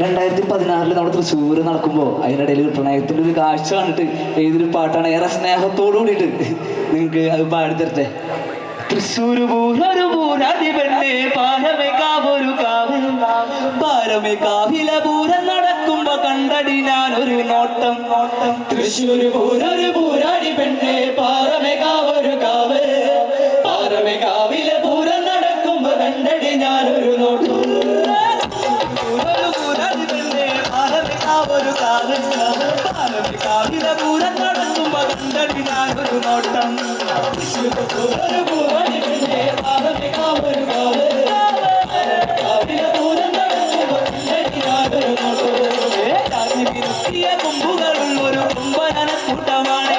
രണ്ടായിരത്തി പതിനാറിൽ നമ്മുടെ തൃശ്ശൂർ നടക്കുമ്പോൾ അതിനിടയിൽ പ്രണയത്തിന്റെ ഒരു കാഴ്ച കണ്ടിട്ട് ഏതൊരു പാട്ടാണ് ഏറെ സ്നേഹത്തോടു കൂടിയിട്ട് നിങ്ങൾക്ക് അത് പാടി തരട്ടെ. തൃശ്ശൂർ പൂരൊരു പൂരാടി പെണ്ണേ പാരമേ കാവൊരു കാവ് പാരമേ കാവില പൂരം നടക്കുമ്പോ കണ്ടടി ഞാൻ ഒരു നോട്ടം. നോട്ടം തൃശ്ശൂർ പൂരൊരു പൂരാടി പെണ്ണെ പാറമേ കാവൊരു കാവ് പാരമേ കാവൊരു കാവ് പാരമേ കാവില പൂരം നടക്കുമ്പോ കണ്ടടി ഞാൻ ഒരു നോട്ടം. പൂരാടി പെണ്ണെ പാറമേ കാവൊരു കാവ് കാവിലെ പൂരം ഞാനൊരു നോട്ടു. രാജിമിനുക്കിയ കൊമ്പുകളുള്ളൊരു കൊമ്പനന കൂട്ടമാണ്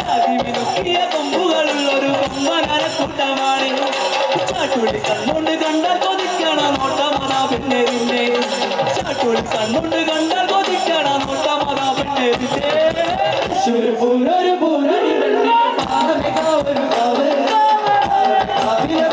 രാജിമിനുക്കിയ കൊമ്പുകളുള്ളൊരു കൊമ്പനന കൂട്ടമാണ് ചാട്ടുള്ളി കണ്ണുകൊണ്ട് കണ്ടാൽ കൊതിക്കണ നോട്ടമതാ പിന്നെ കണ്ണുകൊണ്ട് കണ്ടാൽ കൊതിക്കണ പിന്നെ തൃശ്ശൂർ പൂരൊരു പൂരാടി പെണ്ണെ പാറമേ കാവൊരു കാവ് കാവിലെ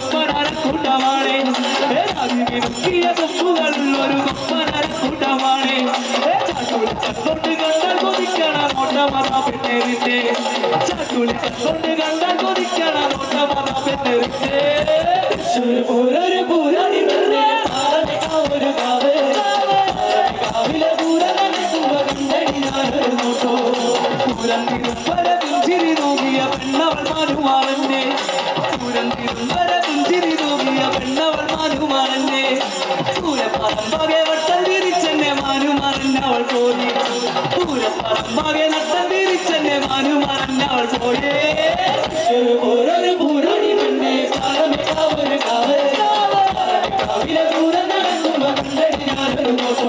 കൊമ്പുകളുള്ളൊരു കൊമ്പനരക്കൂട്ടമാണ് അതിമിനുക്കിയ കൊമ്പുകളുള്ളൊരു കൊമ്പനരക്കൂട്ടമാണ് ചാട്ടുളി കണ്ടോണ്ട് കണ്ടാൽ കൊതിക്കണ നോട്ടമത പെണ്ണേരിന്റെ ചാട്ടുളി കണ്ടോണ്ട് കണ്ടാൽ കൊതിക്കണ നോട്ടമത പെണ്ണേരിന്റെ തൃശ്ശൂർ പൂരൊരു പൂരാടി പെണ്ണെ പാറമേ കാവൊരു കാവ്. കാവിലെ പൂരം നടക്കുമ്പോ കണ്ടടി ഞാനൊരു നോട്ടു പുരന്തിരുമ്പര പുഞ്ചിരി നോക്കിയ പെണ്ണവൾ മാനുമാണെന്നെ പൂരപ്പറമ്പാകെ വട്ടം തിരിച്ചെന്നെ മാനുമാറന്നവൾ പോയി. പൂരപ്പറമ്പാകെ നട്ടം തിരിച്ചെന്നെ മാനുമാറന്നവൾ പോയേ. പൂരൊരു പൂരാടി പെണ്ണെ പാറമേ കാവൊരു കാവ് കാവിലെ. പൂരം നടക്കുമ്പോ കണ്ടടി ഞാനൊരു നോട്ടു